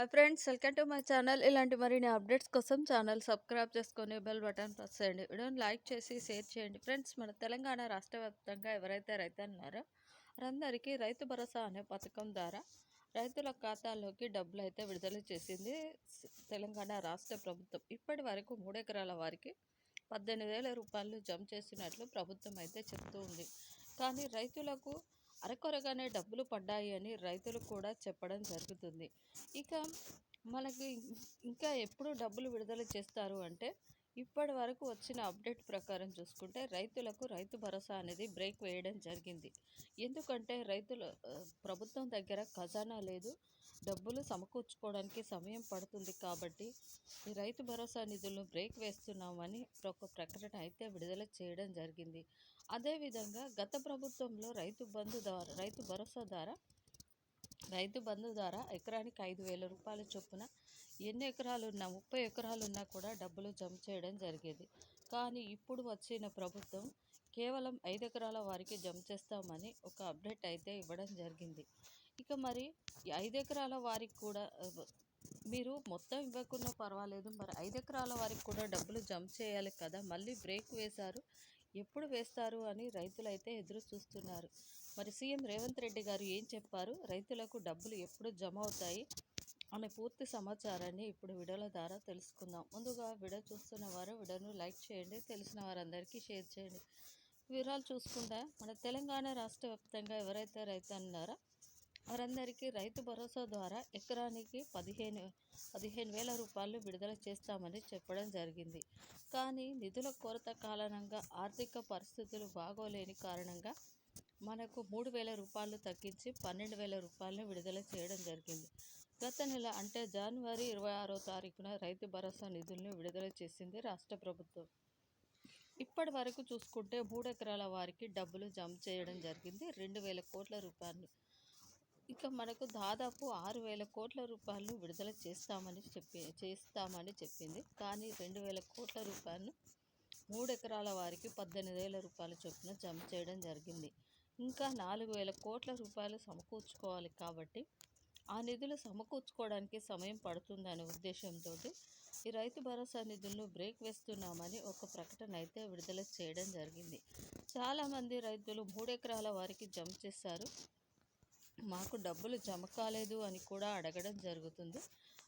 Hi friends welcome to my channel ఇలాంటి మరిన్ని updates కోసం ఛానల్ సబ్స్క్రైబ్ చేసుకొని బెల్ బటన్ ప్రెస్ చేయండి. వీడియోని లైక్ చేసి షేర్ చేయండి. ఫ్రెండ్స్ మన తెలంగాణ రాష్ట్ర వ్యాప్తంగా ఎవరైతే రైతు అన్నారో వారందరికీ రైతు భరోసా అనే పథకం ద్వారా రైతుల ఖాతాల్లోకి డబ్బులు అయితే విడుదల చేసింది తెలంగాణ రాష్ట్ర ప్రభుత్వం. ఇప్పటి వరకు మూడు ఎకరాల వారికి పద్దెనిమిది వేల రూపాయలు జమ చేసినట్లు ప్రభుత్వం అయితే చెప్తూ ఉంది. కానీ రైతులకు అరకొరగానే డబ్బులు పడ్డాయి అని రైతులు కూడా చెప్పడం జరుగుతుంది. ఇక మనకి ఇంకా ఎప్పుడు డబ్బులు విడుదల చేస్తారు అంటే ఇప్పటి వరకు వచ్చిన అప్డేట్ ప్రకారం చూసుకుంటే రైతులకు రైతు భరోసా అనేది బ్రేక్ వేయడం జరిగింది. ఎందుకంటే రైతులు ప్రభుత్వం దగ్గర ఖజానా లేదు డబ్బులు సమకూర్చుకోవడానికి సమయం పడుతుంది కాబట్టి ఈ రైతు భరోసా నిధులను బ్రేక్ వేస్తున్నామని ఒక ప్రకటన అయితే విడుదల చేయడం జరిగింది. అదేవిధంగా గత ప్రభుత్వంలో రైతు బంధు ద్వారా రైతు భరోసా ద్వారా రైతు బంధు ద్వారా ఎకరానికి ఐదు వేల రూపాయల చొప్పున ఎన్ని ఎకరాలు ఉన్నా ముప్పై ఎకరాలు ఉన్నా కూడా డబ్బులు జమ చేయడం జరిగేది. కానీ ఇప్పుడు వచ్చిన ప్రభుత్వం కేవలం ఐదు ఎకరాల వారికి జమ చేస్తామని ఒక అప్డేట్ అయితే ఇవ్వడం జరిగింది. ఇక మరి ఐదు ఎకరాల వారికి కూడా మీరు మొత్తం ఇవ్వకుండా పర్వాలేదు మరి ఐదు ఎకరాల వారికి కూడా డబ్బులు జమ చేయాలి కదా మళ్ళీ బ్రేక్ వేశారు. ఎప్పుడు వేస్తారు అని రైతులైతే ఎదురు చూస్తున్నారు. మరి సీఎం రేవంత్ రెడ్డి గారు ఏం చెప్పారు? రైతులకు డబ్బులు ఎప్పుడు జమ అవుతాయి అనే పూర్తి సమాచారాన్ని ఇప్పుడు వీడియోల ద్వారా తెలుసుకుందాం. ముందుగా వీడియో చూస్తున్న వారు వీడియోను లైక్ చేయండి తెలిసిన వారందరికీ షేర్ చేయండి. వివరాలు చూసుకుంటే మన తెలంగాణ రాష్ట్ర వ్యాప్తంగా ఎవరైతే రైతు అన్నారో వారందరికీ రైతు భరోసా ద్వారా ఎకరానికి పదిహేను పదిహేను వేల రూపాయలు విడుదల చేస్తామని చెప్పడం జరిగింది. కానీ నిధుల కొరత కారణంగా ఆర్థిక పరిస్థితులు బాగోలేని కారణంగా మనకు మూడు వేల రూపాయలు తగ్గించి పన్నెండు వేల రూపాయలను విడుదల చేయడం జరిగింది. గత నెల అంటే జనవరి ఇరవై ఆరో తారీఖున రైతు భరోసా నిధులను విడుదల చేసింది రాష్ట్ర ప్రభుత్వం. ఇప్పటి వరకు చూసుకుంటే మూడెకరాల వారికి డబ్బులు జమ చేయడం జరిగింది. రెండు వేల కోట్ల రూపాయలు ఇక మనకు దాదాపు ఆరు వేల కోట్ల రూపాయలు విడుదల చేస్తామని చెప్పి చేస్తామని చెప్పింది. కానీ రెండు వేల కోట్ల రూపాయలు మూడు ఎకరాల వారికి పద్దెనిమిది వేల రూపాయల చొప్పున జమ చేయడం జరిగింది. ఇంకా నాలుగు వేల కోట్ల రూపాయలు సమకూర్చుకోవాలి కాబట్టి ఆ నిధులు సమకూర్చుకోవడానికి సమయం పడుతుందనే ఉద్దేశంతో ఈ రైతు భరోసా నిధులను బ్రేక్ వేస్తున్నామని ఒక ప్రకటన అయితే విడుదల చేయడం జరిగింది. చాలామంది రైతులు మూడు ఎకరాల వారికి జమ చేశారు. మాకు డబ్బులు జమ కాలేదు అని కూడా అడగడం జరుగుతుంది.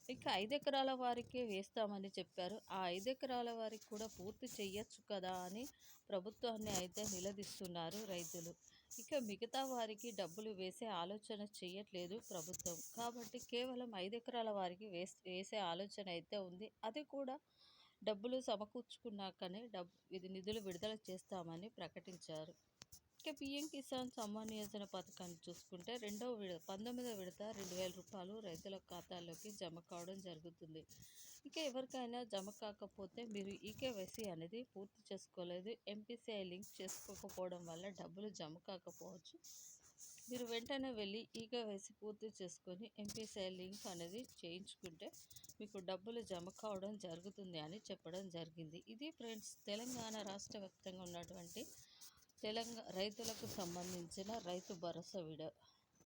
ఇక ఐదు ఎకరాల వారికి వేస్తామని చెప్పారు. ఆ ఐదు ఎకరాల వారికి కూడా పూర్తి చెయ్యొచ్చు కదా అని ప్రభుత్వాన్ని అయితే నిలదీస్తున్నారు రైతులు. ఇక మిగతా వారికి డబ్బులు వేసే ఆలోచన చేయట్లేదు ప్రభుత్వం. కాబట్టి కేవలం ఐదు ఎకరాల వారికి వేస్ వేసే ఆలోచన అయితే ఉంది. అది కూడా డబ్బులు సమకూర్చుకున్నాకనే డబ్ ఇది నిధులు విడుదల చేస్తామని ప్రకటించారు. ఇక పిఎం కిసాన్ సమ్మాన్ యోజన పథకాన్ని చూసుకుంటే రెండవ విడ పంతొమ్మిదో విడత రెండు వేల రూపాయలు రైతుల ఖాతాల్లోకి జమ కావడం జరుగుతుంది. ఇక ఎవరికైనా జమ కాకపోతే మీరు ఈకేవైసీ అనేది పూర్తి చేసుకోలేదు. ఎంపీసీఐ లింక్ చేసుకోకపోవడం వల్ల డబ్బులు జమ కాకపోవచ్చు. మీరు వెంటనే వెళ్ళి ఈకేవైసీ పూర్తి చేసుకొని ఎంపీసీఐ లింక్ అనేది చేయించుకుంటే మీకు డబ్బులు జమ కావడం జరుగుతుంది అని చెప్పడం జరిగింది. ఇది ఫ్రెండ్స్ తెలంగాణ రాష్ట్ర వ్యాప్తంగా ఉన్నటువంటి తెలంగాణ రైతులకు సంబంధించిన రైతు భరోసా వీడియో